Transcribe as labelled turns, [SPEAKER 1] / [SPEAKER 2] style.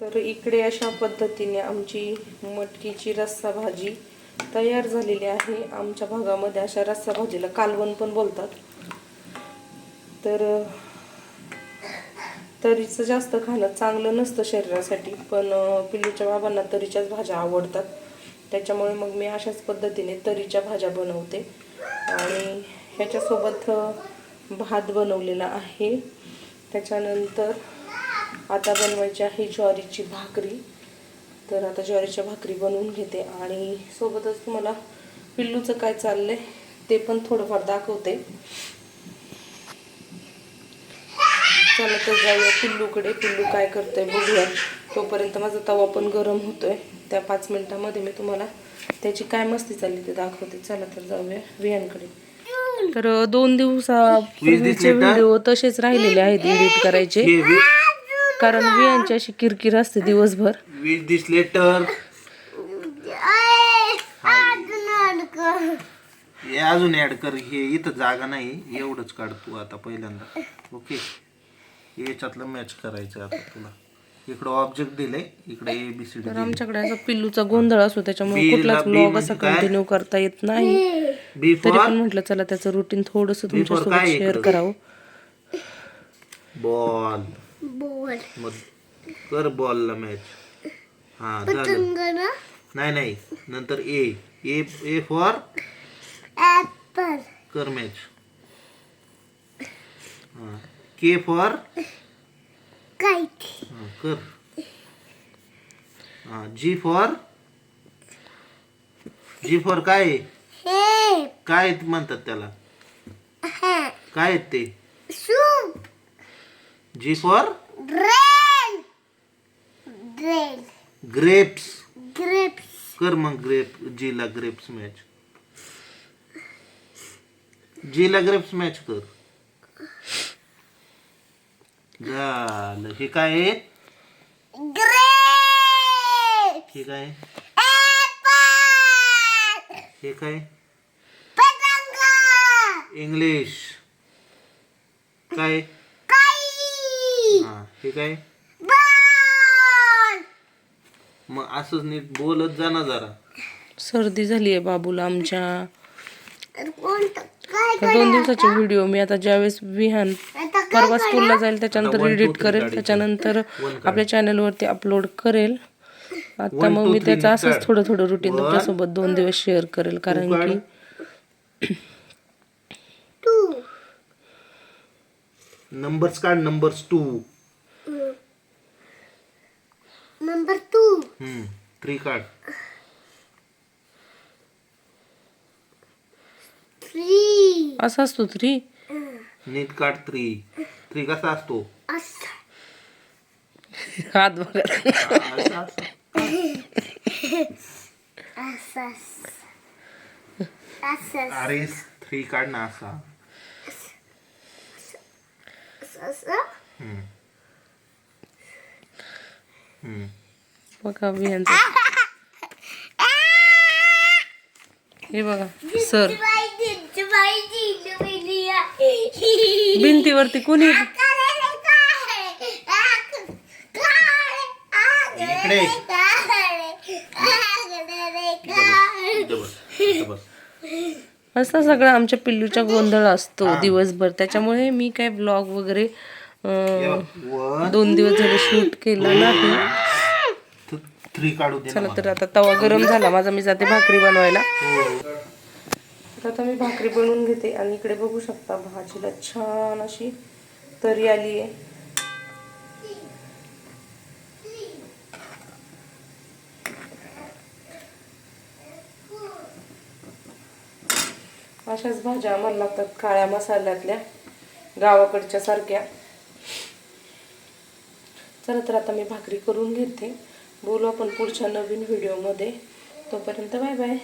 [SPEAKER 1] तर इकडे अशा पद्धतीने आमची मटकीची रस्सा भाजी तयार झालेली आहे. आमच्या भागामध्ये अशा रस्सा भाजीला कालवण पण बोलतात. तर तरीचं जास्त खाणं चांगलं नसतं शरीरासाठी पण पिल्लूच्या बाबांना तरीच्याच भाज्या आवडतात. त्याच्यामुळे मग मी अशाच पद्धतीने तरीच्या भाज्या बनवते. आणि ह्याच्यासोबत भात बनवलेला आहे. त्याच्यानंतर आता बनवायची आहे ज्वारीची भाकरी. तर आता ज्वारीच्या भाकरी बनवून घेते आणि सोबतच तुम्हाला पिल्लूचं काय चाललंय ते पण थोडंफार दाखवते. चला तर जाऊया पिल्लूकडे. पिल्लू काय करतोय बघूया. तोपर्यंत माझा तवा पण गरम होतोय. त्या पाच मिनिटामध्ये मी तुम्हाला त्याची काय मस्ती चालली ते दाखवते. चला तर जाऊया विहानकडे तर दोन दिवसापूर्वीचे व्हिडिओ तसेच राहिलेले आहेत एडिट करायचे. कारण विहानची अशी किरकिर असते दिवसभर.
[SPEAKER 2] With this letter. हे अजून ऍड कर हे इथं जागा नाही एवढंच काढ तू आता पहिल्यांदा. ओके याच्यातलं मॅच करायचं आता तुला. इकडं ऑब्जेक्ट दिले इकडे ए बी सी
[SPEAKER 1] तर आमच्याकडे असा पिल्लूचा गोंधळ असतो त्याच्यामुळे
[SPEAKER 2] बी ला
[SPEAKER 1] कुठलाच
[SPEAKER 2] बी
[SPEAKER 1] ब्लॉग
[SPEAKER 2] म्हणजे
[SPEAKER 1] असा
[SPEAKER 2] काय?
[SPEAKER 1] कंटिन्यू करता येत नाही.
[SPEAKER 2] बी
[SPEAKER 1] तरी
[SPEAKER 2] फॉर
[SPEAKER 1] पण म्हटलं चला त्याचं रुटीन थोडस तुमच्यासोबत
[SPEAKER 2] काय
[SPEAKER 1] शेअर
[SPEAKER 2] इकडं?
[SPEAKER 1] करावं.
[SPEAKER 2] बॉल मग कर बॉलला मॅच हा झालं. नाही नाही. नंतर ए ए ए फॉर कर मॅच हा. के फॉर हा, कर. हा जी फॉर जी फॉर काय? आहे? काय म्हणतात त्याला? काय आहेत ते? जी फॉर ग्रेप्स कर मग ग्रेप जीला ग्रेप्स मॅच जीला ग्रेप्स मॅच कर. झालं. हे काय आहे? हे काय? हे काय? इंग्लिश काय? हे काय मग असंच नीट बोलत जा ना जरा.
[SPEAKER 1] सर्दी झाली आहे बाबूला आमच्या. दोन दिवसाचे व्हिडिओ मी आता ज्यावेळेस विहान परवा स्कूलला जाईल त्याच्यानंतर एडिट करेल त्याच्यानंतर आपल्या चॅनलवरती अपलोड करेल. आता मग मी त्याचं असंच थोडं थोडं रुटीन तुमच्यासोबत दोन दिवस शेअर करेल कारण की
[SPEAKER 2] नंबर्स काढ numbers two
[SPEAKER 3] number two
[SPEAKER 2] hmm three काढ
[SPEAKER 3] थ्री
[SPEAKER 1] असं असतो थ्री
[SPEAKER 2] नीट काढ थ्री थ्री कसा असतो?
[SPEAKER 3] असं.
[SPEAKER 1] हात बघा.
[SPEAKER 2] असा असतो.
[SPEAKER 3] असं असं.
[SPEAKER 2] अरे थ्री काढ ना असा
[SPEAKER 3] असं.
[SPEAKER 2] हम्म. हम्म.
[SPEAKER 1] बघा विहानचं हे बघा सर. भिंतीवरती कोणी असा सगळा आमच्या पिल्लूचा गोंधळ असतो दिवसभर. त्याच्यामुळे मी काय ब्लॉग वगैरे दोन दिवस झाले शूट केला नाही
[SPEAKER 2] थ्री काढू दे
[SPEAKER 1] चला. तर आता तवा गरम झाला. माझा मी जाते भाकरी बनवायला.
[SPEAKER 2] हो.
[SPEAKER 1] तर आता मी भाकरी बनवून घेते आणि इकडे बघू शकता भाजीला छान अशी तरी आली आहे. अशाच भाज्या आम्हाला लागतात काळ्या मसाल्यातल्या गावाकडच्या सारख्या. चला तर आता मी भाकरी करून घेते. बोलू आपण पुढच्या नवीन व्हिडिओमध्ये. तोपर्यंत बाय बाय.